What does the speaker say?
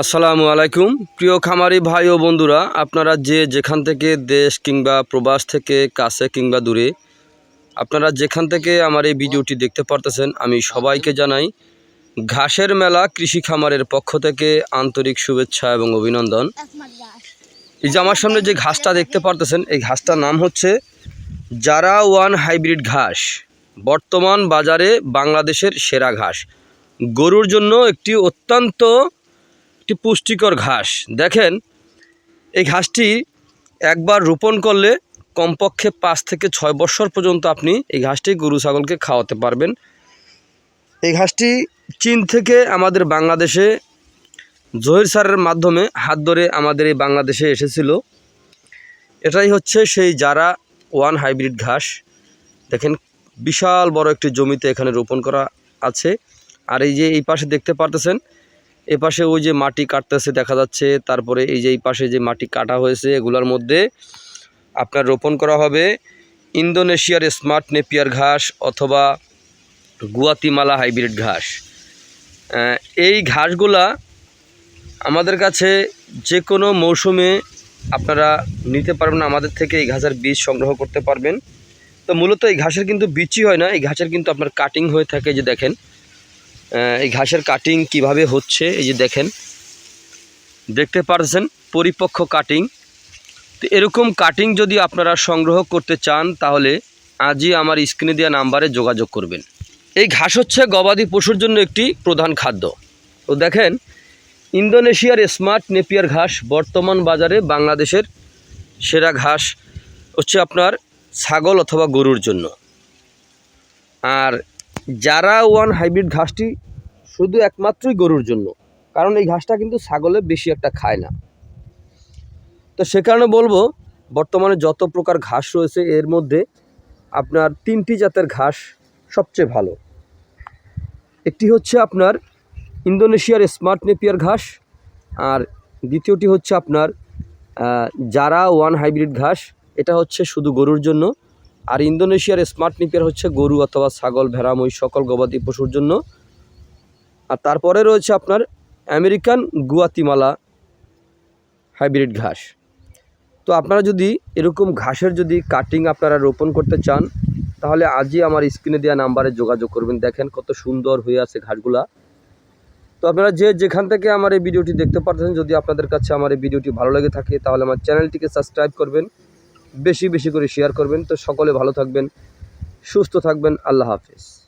আসসালামু আলাইকুম। প্রিয় খামারি ভাই ও বন্ধুরা, আপনারা যে যেখান থেকে দেশ কিংবা প্রবাস থেকে কাছে কিংবা দূরে, আপনারা যেখান থেকে আমার এই ভিডিওটি দেখতে পারতেছেন, আমি সবাইকে জানাই ঘাসের মেলা কৃষি খামারের পক্ষ থেকে আন্তরিক শুভেচ্ছা এবং অভিনন্দন। এই যে আমার সামনে যে ঘাসটা দেখতে পারতেছেন, এই ঘাসটার নাম হচ্ছে জারা ওয়ান হাইব্রিড ঘাস। বর্তমান বাজারে বাংলাদেশের সেরা ঘাস। গরুর জন্য একটি অত্যন্ত একটি পুষ্টিকর ঘাস। দেখেন, এই ঘাসটি একবার রোপণ করলে কমপক্ষে পাঁচ থেকে ছয় বছর পর্যন্ত আপনি এই ঘাসটি গরু ছাগলকে খাওয়াতে পারবেন। এই ঘাসটি চীন থেকে আমাদের বাংলাদেশে জহির সারের মাধ্যমে হাত ধরে আমাদের এই বাংলাদেশে এসেছিল। এটাই হচ্ছে সেই যারা ওয়ান হাইব্রিড ঘাস। দেখেন, বিশাল বড় একটি জমিতে এখানে রোপণ করা আছে। আর এই যে এই পাশে দেখতে পারতেছেন এ পাশে ওই যে মাটি কাটতেছে, দেখা যাচ্ছে। তারপরে এই যে এই পাশে যে মাটি কাটা হয়েছে, এগুলোর মধ্যে আপনার রোপণ করা হবে ইন্দোনেশিয়ার স্মার্ট নেপিয়ার ঘাস অথবা গুয়াতিমালা হাইব্রিড ঘাস। এই ঘাসগুলা আমাদের কাছে যে কোনো মৌসুমে আপনারা নিতে পারবেন আমাদের থেকে এই ঘাসের বীজ সংগ্রহ করতে পারবেন। তো মূলত এই ঘাসের কিন্তু বীজই হয় না, এই ঘাসের কিন্তু আপনার কাটিং হয়ে থাকে যে দেখেন। এই ঘাসের কাটিং কীভাবে হচ্ছে, এই যে দেখেন। দেখতে পারছেন পরিপক্ক কাটিং তো এরকম কাটিং যদি আপনারা সংগ্রহ করতে চান, তাহলে আজই আমার স্ক্রিনে দেওয়া নাম্বারে যোগাযোগ করবেন। এই ঘাস হচ্ছে গবাদি পশুর জন্য একটি প্রধান খাদ্য। তো দেখেন, ইন্দোনেশিয়ার স্মার্ট নেপিয়ার ঘাস বর্তমান বাজারে বাংলাদেশের সেরা ঘাস হচ্ছে আপনার ছাগল অথবা গরুর জন্য। আর যারা ওয়ান হাইব্রিড ঘাসটি শুধু একমাত্রই গরুর জন্য, কারণ এই ঘাসটা কিন্তু ছাগলে বেশি একটা খায় না। তো সে কারণে বলব, বর্তমানে যত প্রকার ঘাস রয়েছে, এর মধ্যে আপনার তিনটি জাতের ঘাস সবচেয়ে ভালো। একটি হচ্ছে আপনার ইন্দোনেশিয়ার স্মার্ট নেপিয়ার ঘাস, আর দ্বিতীয়টি হচ্ছে আপনার জারা ওয়ান হাইব্রিড ঘাস, এটা হচ্ছে শুধু গরুর জন্য। আর ইন্দোনেশিয়ার স্মার্ট নেপিয়ার হচ্ছে গরু অথবা ছাগল, ভেড়া, মহিষ, সকল গবাদি পশুর জন্য। আর তারপরে রয়েছে আপনার আমেরিকান গুয়াতিমালা হাইব্রিড ঘাস। তো আপনারা যদি এরকম ঘাসের যদি কাটিং আপনারা রোপণ করতে চান, তাহলে আজই আমার স্ক্রিনে দেওয়া নাম্বারে যোগাযোগ করবেন। দেখেন কত সুন্দর হয়ে আছে ঘাসগুলা। তো আপনারা যে যেখান থেকে আমার এই ভিডিওটি দেখতে পাচ্ছেন যদি আপনাদের কাছে আমার এই ভিডিওটি ভালো লেগে থাকে, তাহলে আমার চ্যানেলটিকে সাবস্ক্রাইব করবেন। বেশি বেশি করে শেয়ার করবেন। তো সকলে ভালো থাকবেন সুস্থ থাকবেন আল্লাহ হাফিজ।